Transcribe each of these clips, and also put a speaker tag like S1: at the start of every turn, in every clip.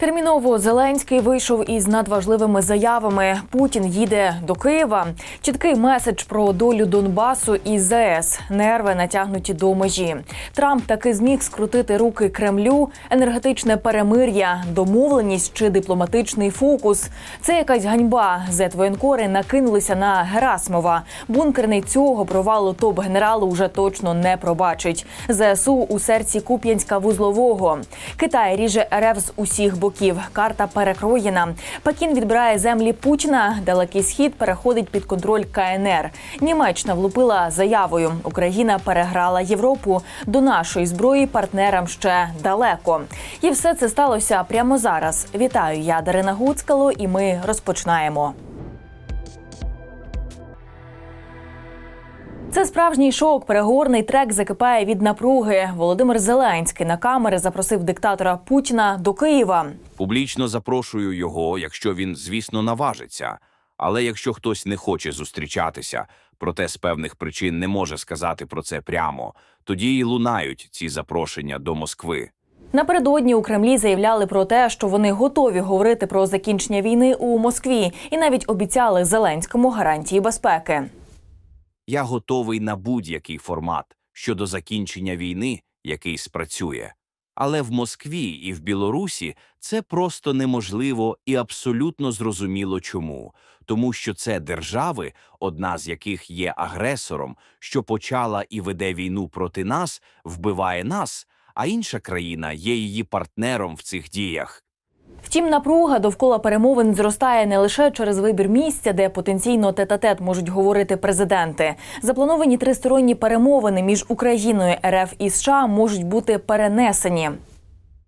S1: Терміново Зеленський вийшов із надважливими заявами. Путін їде до Києва. Чіткий меседж про долю Донбасу і ЗС. Нерви натягнуті до межі. Трамп таки зміг скрутити руки Кремлю. Енергетичне перемир'я, домовленість чи дипломатичний фокус. Це якась ганьба. Зет-воєнкори накинулися на Герасмова. Бункерний цього провалу топ-генералу вже точно не пробачить. ЗСУ у серці Куп'янська вузлового. Китай ріже РФ з усіх боків. Карта перекроєна. Пекін відбирає землі Путіна. Далекий схід переходить під контроль КНР. Німеччина влупила заявою. Україна переграла Європу. До нашої зброї партнерам ще далеко. І все це сталося прямо зараз. Вітаю, я Дарина Гуцкало, і ми розпочинаємо. Це справжній шок. Переговорний трек закипає від напруги. Володимир Зеленський на камери запросив диктатора Путіна до Києва.
S2: Публічно запрошую його, якщо він, звісно, наважиться. Але якщо хтось не хоче зустрічатися, проте з певних причин не може сказати про це прямо, тоді й лунають ці запрошення до Москви.
S1: Напередодні у Кремлі заявляли про те, що вони готові говорити про закінчення війни у Москві, і навіть обіцяли Зеленському гарантії безпеки.
S2: Я готовий на будь-який формат щодо закінчення війни, який спрацює. Але в Москві і в Білорусі це просто неможливо і абсолютно зрозуміло чому. Тому що це держави, одна з яких є агресором, що почала і веде війну проти нас, вбиває нас, а інша країна є її партнером в цих діях.
S1: Втім, напруга довкола перемовин зростає не лише через вибір місця, де потенційно тет-а-тет можуть говорити президенти. Заплановані тристоронні перемовини між Україною, РФ і США можуть бути перенесені.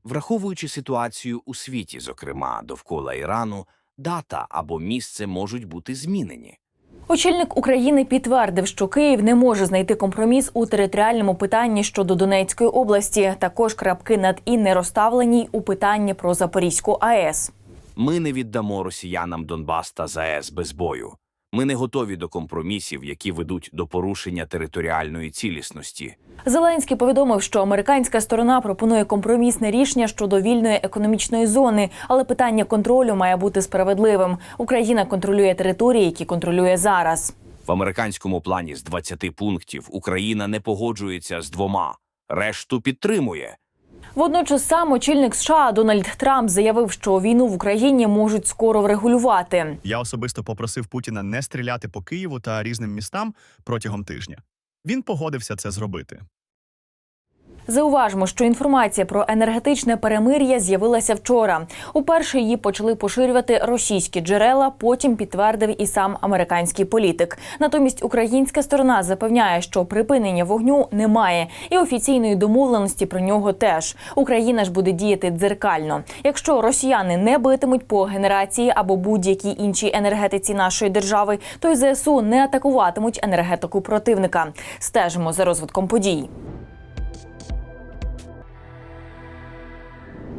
S2: Враховуючи ситуацію у світі, зокрема довкола Ірану, дата або місце можуть бути змінені.
S1: Очільник України підтвердив, що Київ не може знайти компроміс у територіальному питанні щодо Донецької області. Також крапки над і не розставлені у питанні про Запорізьку АЕС.
S2: Ми не віддамо росіянам Донбас та ЗАЕС без бою. Ми не готові до компромісів, які ведуть до порушення територіальної цілісності.
S1: Зеленський повідомив, що американська сторона пропонує компромісне рішення щодо вільної економічної зони, але питання контролю має бути справедливим. Україна контролює території, які контролює зараз.
S2: В американському плані з 20 пунктів Україна не погоджується з двома, решту підтримує.
S1: Водночас сам очільник США Дональд Трамп заявив, що війну в Україні можуть скоро врегулювати.
S3: Я особисто попросив Путіна не стріляти по Києву та різним містам протягом тижня. Він погодився це зробити.
S1: Зауважимо, що інформація про енергетичне перемир'я з'явилася вчора. Уперше її почали поширювати російські джерела. Потім підтвердив і сам американський політик. Натомість українська сторона запевняє, що припинення вогню немає, і офіційної домовленості про нього теж. Україна ж буде діяти дзеркально. Якщо росіяни не битимуть по генерації або будь-якій іншій енергетиці нашої держави, то й ЗСУ не атакуватимуть енергетику противника. Стежимо за розвитком подій.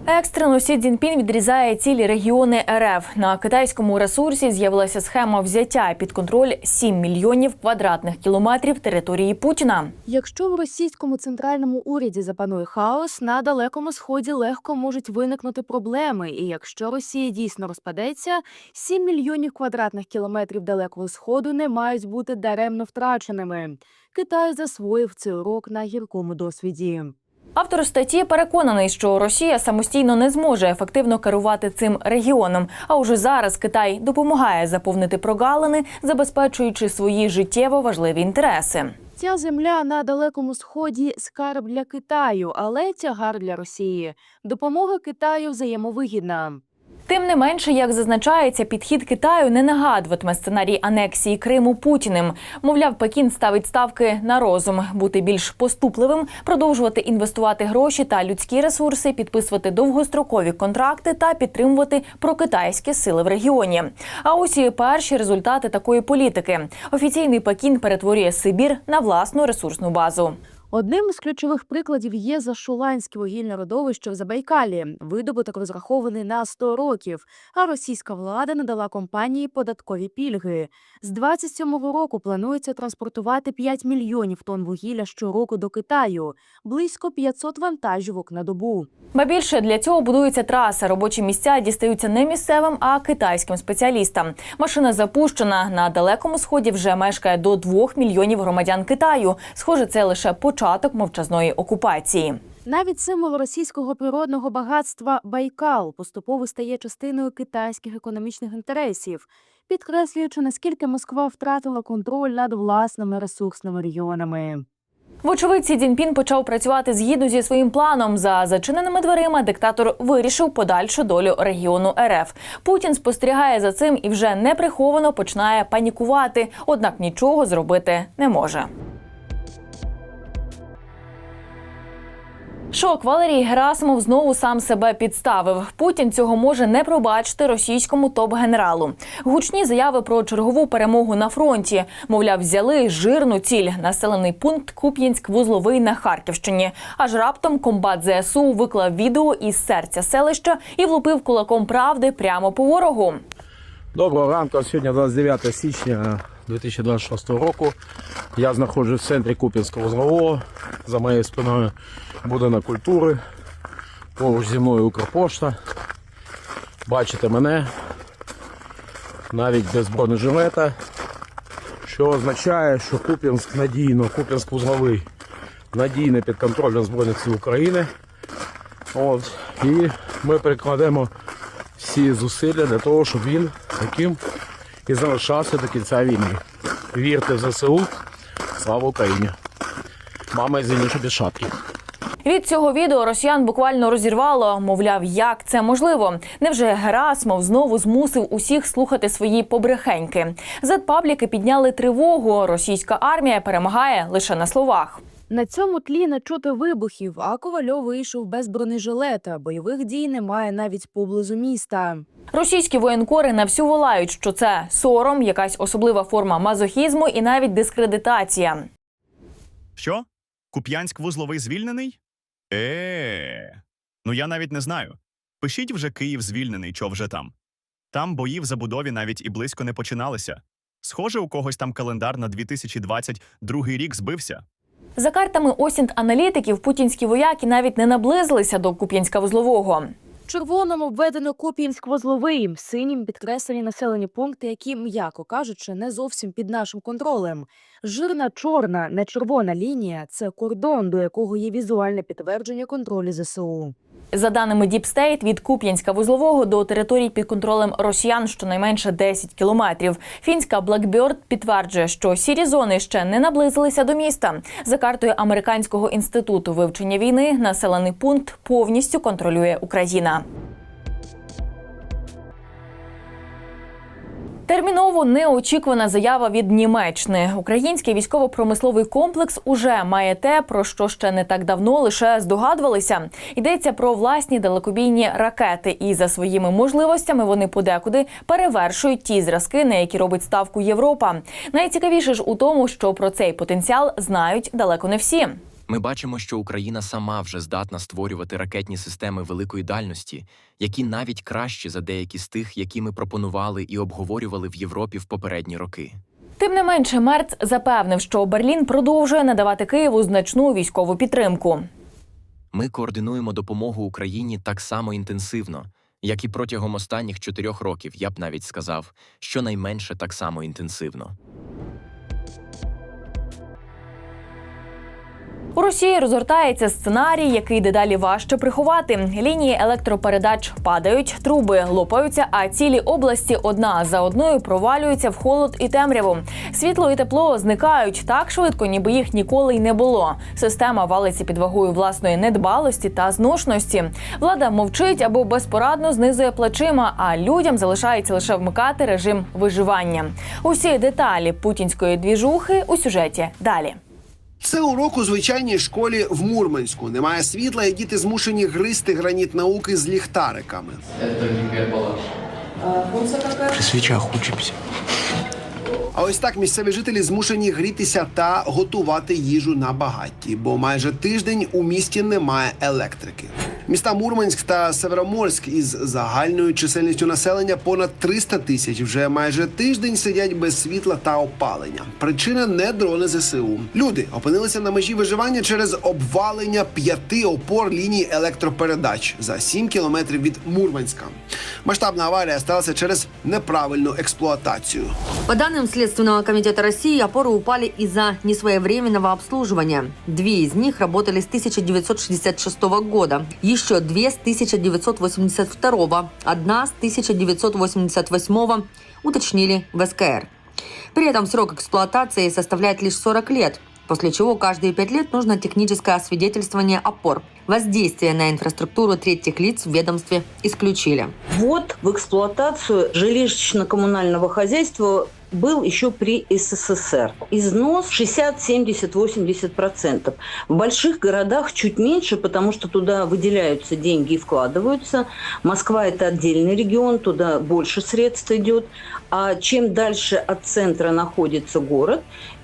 S1: Екстрено Сі Цзіньпін відрізає цілі регіони РФ. На китайському ресурсі з'явилася схема взяття під контроль 7 мільйонів квадратних кілометрів території Путіна.
S4: Якщо в російському центральному уряді запанує хаос, на далекому сході легко можуть виникнути проблеми. І якщо Росія дійсно розпадеться, 7 мільйонів квадратних кілометрів далекого сходу не мають бути даремно втраченими. Китай засвоїв цей урок на гіркому досвіді.
S1: Автор статті переконаний, що Росія самостійно не зможе ефективно керувати цим регіоном. А уже зараз Китай допомагає заповнити прогалини, забезпечуючи свої життєво важливі інтереси.
S4: Ця земля на далекому сході скарб для Китаю, але тягар для Росії. Допомога Китаю взаємовигідна.
S1: Тим не менше, як зазначається, підхід Китаю не нагадуватиме сценарій анексії Криму Путіним. Мовляв, Пекін ставить ставки на розум, бути більш поступливим, продовжувати інвестувати гроші та людські ресурси, підписувати довгострокові контракти та підтримувати прокитайські сили в регіоні. А ось і перші результати такої політики. Офіційний Пекін перетворює Сибір на власну ресурсну базу.
S4: Одним із ключових прикладів є Зашуланське вугільне родовище в Забайкалі. Видобуток розрахований на 100 років, а російська влада надала компанії податкові пільги. З 27-го року планується транспортувати 5 мільйонів тонн вугілля щороку до Китаю, близько 500 вантажівок на добу.
S1: Ба більше для цього будуються траси. Робочі місця дістаються не місцевим, а китайським спеціалістам. Машина запущена на далекому сході. Вже мешкає до 2 мільйонів громадян Китаю. Схоже, це лише початок мовчазної окупації.
S4: Навіть символ російського природного багатства Байкал поступово стає частиною китайських економічних інтересів, підкреслюючи, наскільки Москва втратила контроль над власними ресурсними регіонами.
S1: Вочевидь, Сі Цзіньпін почав працювати згідно зі своїм планом. За зачиненими дверима диктатор вирішив подальшу долю регіону РФ. Путін спостерігає за цим і вже неприховано починає панікувати, однак нічого зробити не може. Шок Валерій Герасимов знову сам себе підставив. Путін цього може не пробачити російському топ-генералу. Гучні заяви про чергову перемогу на фронті. Мовляв, взяли жирну ціль населений пункт Куп'янськ-Вузловий на Харківщині. Аж раптом комбат ЗСУ виклав відео із серця селища і влупив кулаком правди прямо по ворогу.
S5: Доброго ранку. Сьогодні 29 січня 2026 року. Я знаходжусь в центрі Куп'янського вузлового. За моєю спиною будинок культури. Поруч зі мною Укрпошта. Бачите мене навіть без бронежилета, що означає, що Куп'янськ надійно, Куп'янськ вузловий надійно під контролем Збройних сил України. От. І ми прикладемо всі зусилля для того, щоб він таким і залишався до кінця війни. Вірте в ЗСУ, слава Україні! Мама извините без шапки.
S1: Від цього відео росіян буквально розірвало. Мовляв, як це можливо? Невже Герасмов знову змусив усіх слухати свої побрехеньки? Зетпабліки підняли тривогу. Російська армія перемагає лише на словах.
S4: На цьому тлі не чути вибухів, а Ковальов вийшов без бронежилета. Бойових дій немає навіть поблизу міста.
S1: Російські воєнкори на всю волають, що це сором, якась особлива форма мазохізму і навіть дискредитація.
S3: Що? Куп'янськ вузловий звільнений? Е. Ну я навіть не знаю. Пишіть вже Київ звільнений, чо вже там. Там бої в забудові навіть і близько не починалися. Схоже, у когось там календар на 2022 рік збився.
S1: За картами осінт аналітиків, путінські вояки навіть не наблизилися до Куп'янська вузлового.
S4: Червоним обведено Куп'янськ вузловий, синім підкреслені населені пункти, які, м'яко кажучи, не зовсім під нашим контролем. Жирна чорна, не червона лінія це кордон, до якого є візуальне підтвердження контролю ЗСУ.
S1: За даними Діпстейт, від Куп'янська вузлового до територій під контролем росіян щонайменше 10 кілометрів. Фінська Blackbird підтверджує, що сірі зони ще не наблизилися до міста. За картою американського інституту вивчення війни населений пункт повністю контролює Україна. Терміново неочікувана заява від Німеччини. Український військово-промисловий комплекс уже має те, про що ще не так давно лише здогадувалися. Йдеться про власні далекобійні ракети, і за своїми можливостями вони подекуди перевершують ті зразки, на які робить ставку Європа. Найцікавіше ж у тому, що про цей потенціал знають далеко не всі.
S6: Ми бачимо, що Україна сама вже здатна створювати ракетні системи великої дальності, які навіть кращі за деякі з тих, які ми пропонували і обговорювали в Європі в попередні роки.
S1: Тим не менше, Мерц запевнив, що Берлін продовжує надавати Києву значну військову підтримку.
S6: Ми координуємо допомогу Україні так само інтенсивно, як і протягом останніх чотирьох років, я б навіть сказав, щонайменше так само інтенсивно.
S1: У Росії розгортається сценарій, який дедалі важче приховати. Лінії електропередач падають, труби лопаються, а цілі області одна за одною провалюються в холод і темряву. Світло і тепло зникають так швидко, ніби їх ніколи й не було. Система валиться під вагою власної недбалості та зношності. Влада мовчить або безпорадно знизує плечима, а людям залишається лише вмикати режим виживання. Усі деталі путінської двіжухи у сюжеті далі.
S7: Це урок у звичайній школі в Мурманську. Немає світла, і діти змушені гризти граніт науки з ліхтариками.
S8: При свіча учимся.
S7: А ось так місцеві жителі змушені грітися та готувати їжу на багатті, бо майже тиждень у місті немає електрики. Міста Мурманськ та Североморськ із загальною чисельністю населення понад 300 тисяч вже майже тиждень сидять без світла та опалення. Причина не дрони ЗСУ. Люди опинилися на межі виживання через обвалення п'яти опор ліній електропередач за 7 кілометрів від Мурманська. Масштабна аварія сталася через неправильну експлуатацію.
S8: По данным Следственного комитета России, опоры упали из-за несвоевременного обслуживания. Две из них работали с 1966 года, еще две с 1982, одна с 1988, уточнили в СКР. При этом срок эксплуатации составляет лишь 40 лет, после чего каждые пять лет нужно техническое освидетельствование опор. Воздействие на инфраструктуру третьих лиц в ведомстве исключили.
S9: Ввод в эксплуатацию жилищно-коммунального хозяйства был еще при СССР. Износ 60, 70, 80 процентов. В больших городах чуть меньше, потому что туда выделяются деньги и вкладываются. Москва – это отдельный регион, туда больше средств идет. А чем дальше от центра находится город,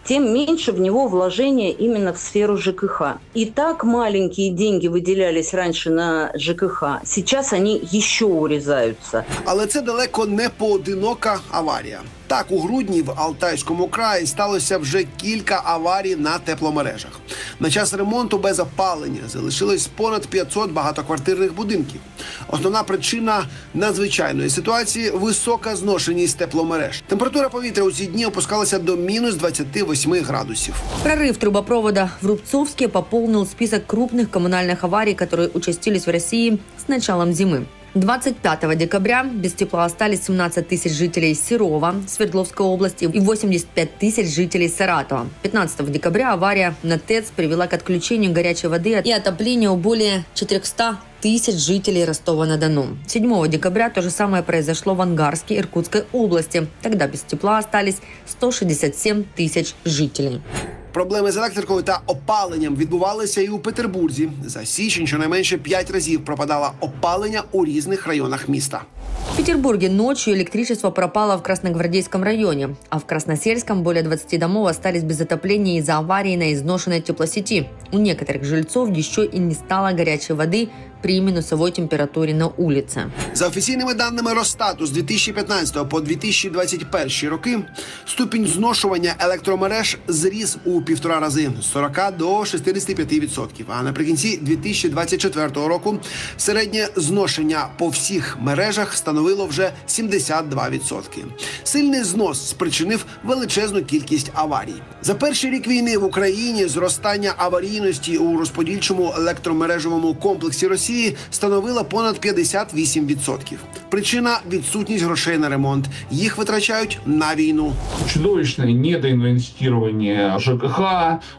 S9: тем меньше в него вложения именно в сферу ЖКХ. И так маленькие деньги выделялись раньше на ЖКХ, сейчас они еще урезаются.
S7: Але це далеко не поодинока аварія. Так, у грудні в Алтайському краї сталося вже кілька аварій на тепломережах. На час ремонту без опалення залишилось понад 500 багатоквартирних будинків. Основна причина надзвичайної ситуації висока зношеність тепломереж. Температура повітря у ці дні опускалася до мінус 28 градусів.
S8: Прорыв трубопровода в Рубцовске пополнил список крупных коммунальных аварий, которые участились в России с началом зимы. 25 декабря без тепла остались 17 тысяч жителей Серова, Свердловской области и 85 тысяч жителей Саратова. 15 декабря авария на ТЭЦ привела к отключению горячей воды и отоплению более 400 тысяч жителей Ростова-на-Дону. 7 декабря то же самое произошло в Ангарске Иркутской области. Тогда без тепла остались 167 тысяч жителей.
S7: Проблеми з електрикою та опаленням відбувалися і у Петербурзі. За січень щонайменше 5 разів пропадало опалення у різних районах міста.
S8: В Петербурге ночью электричество пропало в Красногвардейском районе, а в Красносельском более 20 домов остались без отопления из-за аварии на изношенной теплосети. У некоторых жильцов еще и не стало горячей воды при минусовой температуре на улице.
S7: За офіційними даними Росстату з 2015 по 2021 роки ступінь зношування електромереж зріс у півтора рази з 40 до 65%. А наприкінці 2024 року середнє зношення по всіх мережах становило вже 72%. Сильний знос спричинив величезну кількість аварій. За перший рік війни в Україні зростання аварійності у розподільчому електромережевому комплексі Росії становила понад 58%. Причина відсутність грошей на ремонт. Їх витрачають на війну.
S10: чудовищное недоинвестирование ЖКХ,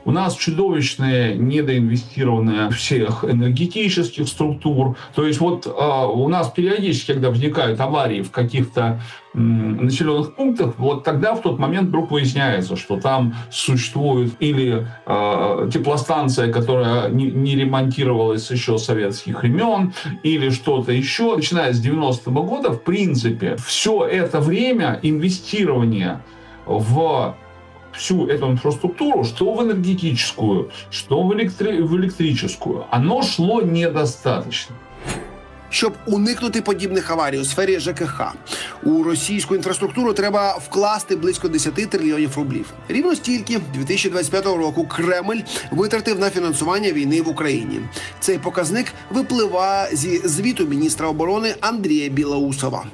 S10: у нас чудовищное недоинвестирование всех энергетических структур. То есть вот э, у нас периодически, когда возникают аварии в каких-то населенных пунктах, вот тогда в тот момент вдруг выясняется, что там существует или э, теплостанция, которая не, не ремонтировалась еще с советских времен, или что-то еще. Начиная с 90-го года, в принципе, все это время инвестирования в всю эту инфраструктуру, что в энергетическую, что в, электри- в электрическую, оно шло недостаточно.
S7: Щоб уникнути подібних аварій у сфері ЖКХ, у російську інфраструктуру треба вкласти близько 10 трильйонів рублів. Рівно стільки 2025 року Кремль витратив на фінансування війни в Україні. Цей показник випливає зі звіту міністра оборони Андрія Білоусова,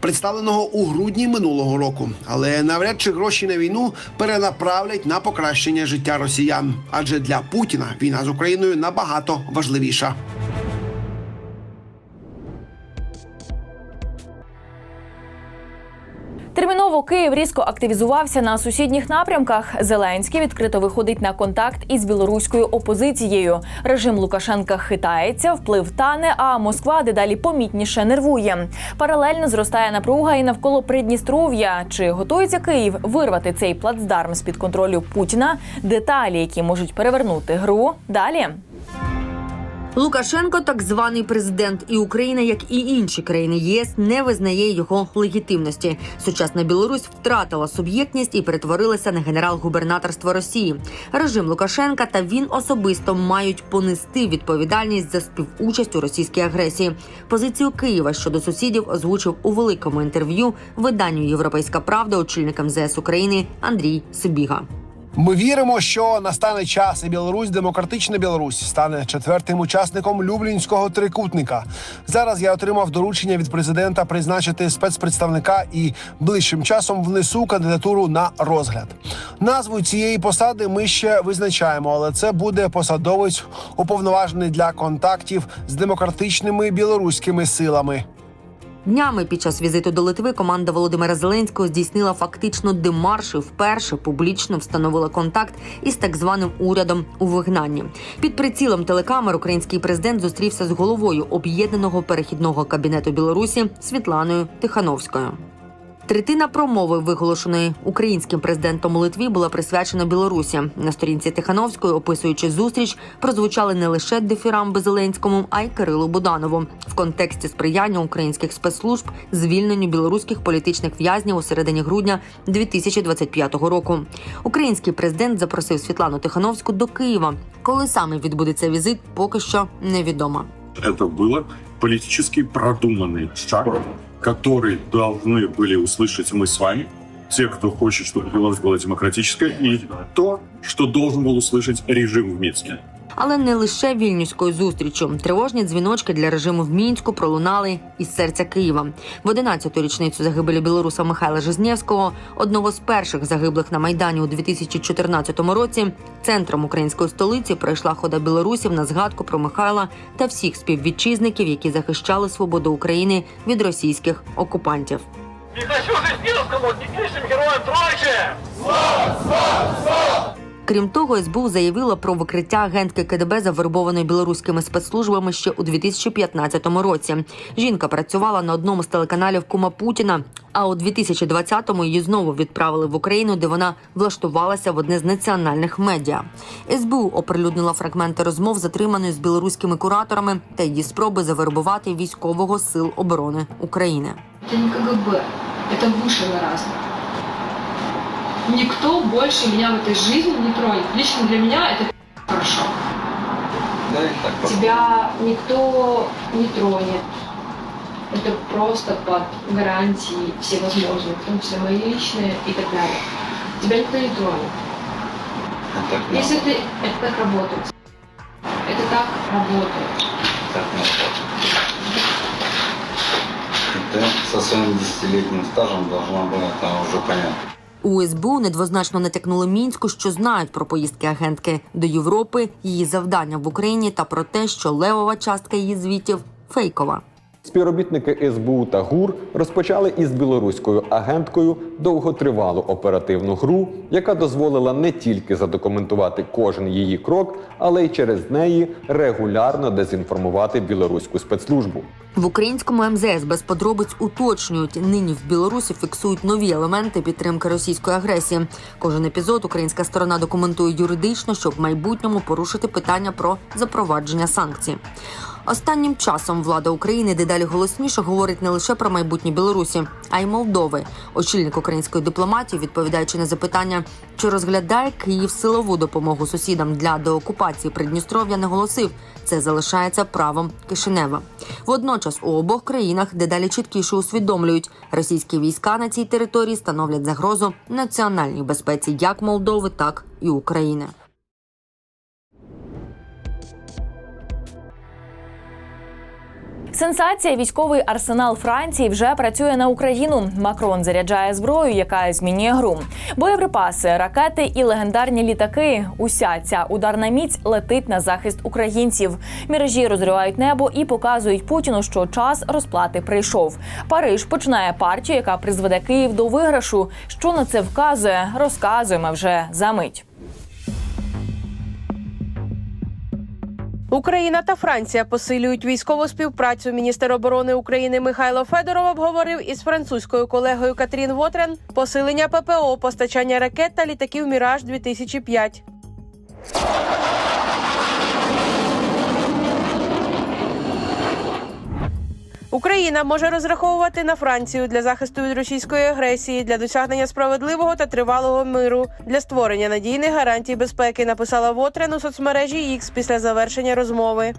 S7: представленого у грудні минулого року. Але навряд чи гроші на війну перенаправлять на покращення життя росіян, адже для Путіна війна з Україною набагато важливіша.
S1: Терміново Київ різко активізувався на сусідніх напрямках. Зеленський відкрито виходить на контакт із білоруською опозицією. Режим Лукашенка хитається, вплив тане, а Москва дедалі помітніше нервує. Паралельно зростає напруга і навколо Придністров'я. Чи готується Київ вирвати цей плацдарм з під контролю Путіна? Деталі, які можуть перевернути гру, далі.
S8: Лукашенко, так званий президент, і Україна, як і інші країни ЄС, не визнає його легітимності. Сучасна Білорусь втратила суб'єктність і перетворилася на генерал-губернаторство Росії. Режим Лукашенка та він особисто мають понести відповідальність за співучасть у російській агресії. Позицію Києва щодо сусідів озвучив у великому інтерв'ю виданню Європейська Правда очільник МЗС України Андрій Сибіга.
S7: Ми віримо, що настане час, і Білорусь, демократична Білорусь, стане четвертим учасником Люблінського трикутника. Зараз я отримав доручення від президента призначити спецпредставника і ближчим часом внесу кандидатуру на розгляд. Назву цієї посади ми ще визначаємо, але це буде посадовець уповноважений для контактів з демократичними білоруськими силами.
S8: Днями під час візиту до Литви команда Володимира Зеленського здійснила фактично демарш і вперше публічно встановила контакт із так званим урядом у вигнанні. Під прицілом телекамер український президент зустрівся з головою об'єднаного перехідного кабінету Білорусі Світланою Тихановською. Третина промови, виголошеної українським президентом у Литві, була присвячена Білорусі. На сторінці Тихановської, описуючи зустріч, прозвучали не лише дифірамби Зеленському, а й Кирилу Буданову в контексті сприяння українських спецслужб звільненню білоруських політичних в'язнів у середині грудня 2025 року. Український президент запросив Світлану Тихановську до Києва. Коли саме відбудеться візит, поки що невідомо.
S11: это было политически продуманный шаг, который должны были услышать мы с вами, те, кто хочет, чтобы Беларусь была демократической, и то, что должен был услышать режим в Минске.
S8: Але не лише вільнюською зустрічю. Тривожні дзвіночки для режиму в мінську пролунали із серця Києва. В 11-ту річницю загибелі білоруса Михайла Жизнєвського, одного з перших загиблих на майдані у 2014 році. Центром української столиці пройшла хода білорусів на згадку про Михайла та всіх співвітчизників, які захищали свободу України від російських окупантів. Крім того, СБУ заявила про викриття агентки КДБ завербованої білоруськими спецслужбами ще у 2015 році. Жінка працювала на одному з телеканалів Кума Путіна. А у 2020-му її знову відправили в Україну, де вона влаштувалася в одне з національних медіа. СБУ оприлюднила фрагменти розмов, затриманої з білоруськими кураторами, та її спроби завербувати військового сил оборони України.
S12: Это не КГБ, это выше гораздо. Никто больше меня в этой жизни не тронет. Лично для меня это хорошо. Тебя никто не тронет. Это просто под гарантией всевозможные, в том числе мои личные и так далее. Тебя никто не тронет. Если ты... Это так работает. Это так работает.
S13: Ты со своим десятилетним стажем должна была это уже понять.
S8: У СБУ недвозначно натякнули мінську, що знають про поїздки агентки до Європи, її завдання в Україні та про те, що левова частка її звітів фейкова.
S14: Співробітники СБУ та ГУР розпочали із білоруською агенткою довготривалу оперативну гру, яка дозволила не тільки задокументувати кожен її крок, але й через неї регулярно дезінформувати білоруську спецслужбу.
S8: В українському МЗС без подробиць уточнюють, нині в Білорусі фіксують нові елементи підтримки російської агресії. Кожен епізод українська сторона документує юридично, щоб в майбутньому порушити питання про запровадження санкцій. Останнім часом влада України дедалі голосніше говорить не лише про майбутнє Білорусі, а й Молдови. Очільник української дипломатії, відповідаючи на запитання, чи розглядає Київ силову допомогу сусідам для деокупації Придністров'я, наголосив, це залишається правом Кишинева. Водночас у обох країнах дедалі чіткіше усвідомлюють, російські війська на цій території становлять загрозу національній безпеці як Молдови, так і України.
S1: Сенсація військовий арсенал Франції вже працює на Україну. Макрон заряджає зброю, яка змінює гру. Боєприпаси, ракети і легендарні літаки. Уся ця ударна міць летить на захист українців. Міражі розривають небо і показують Путіну, що час розплати прийшов. Париж починає партію, яка призведе Київ до виграшу. Що на це вказує, розказуємо вже за мить.
S15: Україна та Франція посилюють військову співпрацю. Міністр оборони України Михайло Федоров обговорив із французькою колегою Катрін Вотрен посилення ППО, постачання ракет та літаків Міраж 2005 Україна може розраховувати на Францію для захисту від російської агресії, для досягнення справедливого та тривалого миру, для створення надійних гарантій безпеки. Написала Вотрен у соцмережі X після завершення розмови.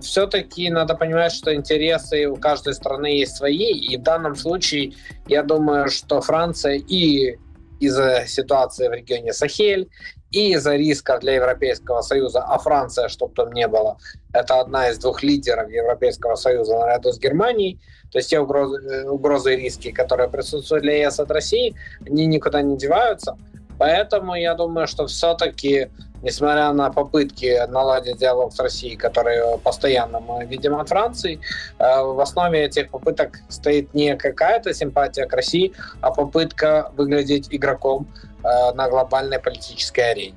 S16: все-таки надо понимать, что интересы у каждой страны есть свои. И в данном случае, я думаю, что Франция и из-за ситуации в регионе Сахель, и из-за рисков для Европейского Союза, а Франция, чтобы там не было, это одна из двух лидеров Европейского Союза наряду с Германией, то есть те угрозы, э, угрозы и риски, которые присутствуют для ЕС от России, они никуда не деваются. Поэтому я думаю, что все-таки, несмотря на попытки наладить диалог с Россией, которые постоянно мы видим от Франции, э, в основе этих попыток стоит не какая-то симпатия к России, а попытка выглядеть игроком на глобальной политической арене.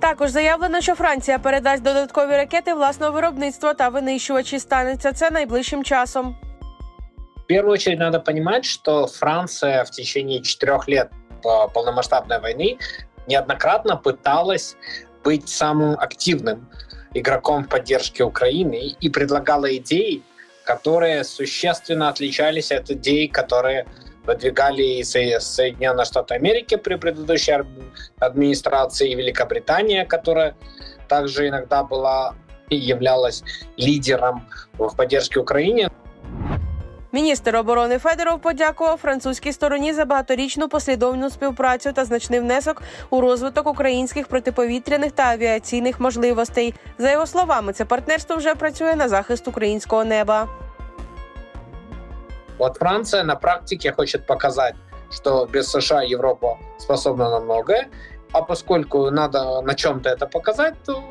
S15: Також заявлено, що Франція передасть додаткові ракети власного виробництва та винищувачі. Станеться це найближчим часом.
S16: В первую очередь надо понимать, что Франция в течение четырех лет э, полномасштабной войны неоднократно пыталась быть самым активным игроком в поддержке Украины и предлагала идеи, которые существенно отличались от идей, которые выдвигали и Со- Соединенные Штаты Америки при предыдущей ар- администрации, и Великобритания, которая также иногда была и являлась лидером в поддержке Украине.
S15: Міністр оборони Федоров подякував французькій стороні за багаторічну послідовну співпрацю та значний внесок у розвиток українських протиповітряних та авіаційних можливостей. За його словами, це партнерство вже працює на захист українського неба.
S16: Вот Франция на практике хочет показать, что без США Европа способна на многое, а поскольку надо на чем-то это показать, то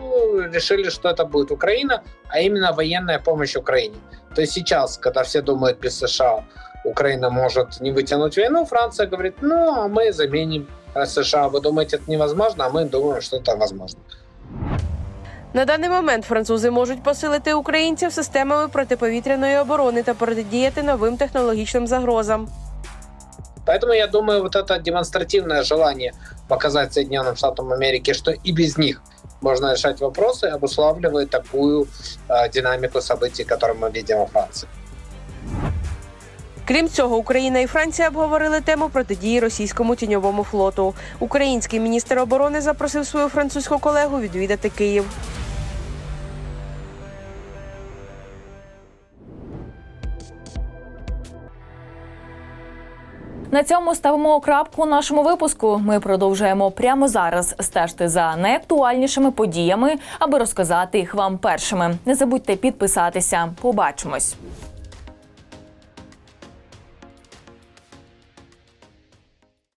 S16: решили, что это будет Украина, а именно военная помощь Украине. То есть сейчас, когда все думают, без США Украина может не вытянуть войну, Франция говорит, ну, а мы заменим США. Вы думаете, это невозможно, а мы думаем, что это возможно.
S15: На даний момент французи можуть посилити українців системами протиповітряної оборони та протидіяти новим технологічним загрозам.
S16: Поэтому я думаю, вот это демонстративное желание показать Соединенным Штатам Америки, что и без них можно решать вопросы, обуславливает такую э, динамику событий, которую мы видим во Франции.
S15: Крім цього, Україна і Франція обговорили тему протидії російському тіньовому флоту. Український міністр оборони запросив свою французьку колегу відвідати Київ.
S1: На цьому ставимо крапку нашому випуску. Ми продовжуємо прямо зараз стежити за найактуальнішими подіями, аби розказати їх вам першими. Не забудьте підписатися. Побачимось.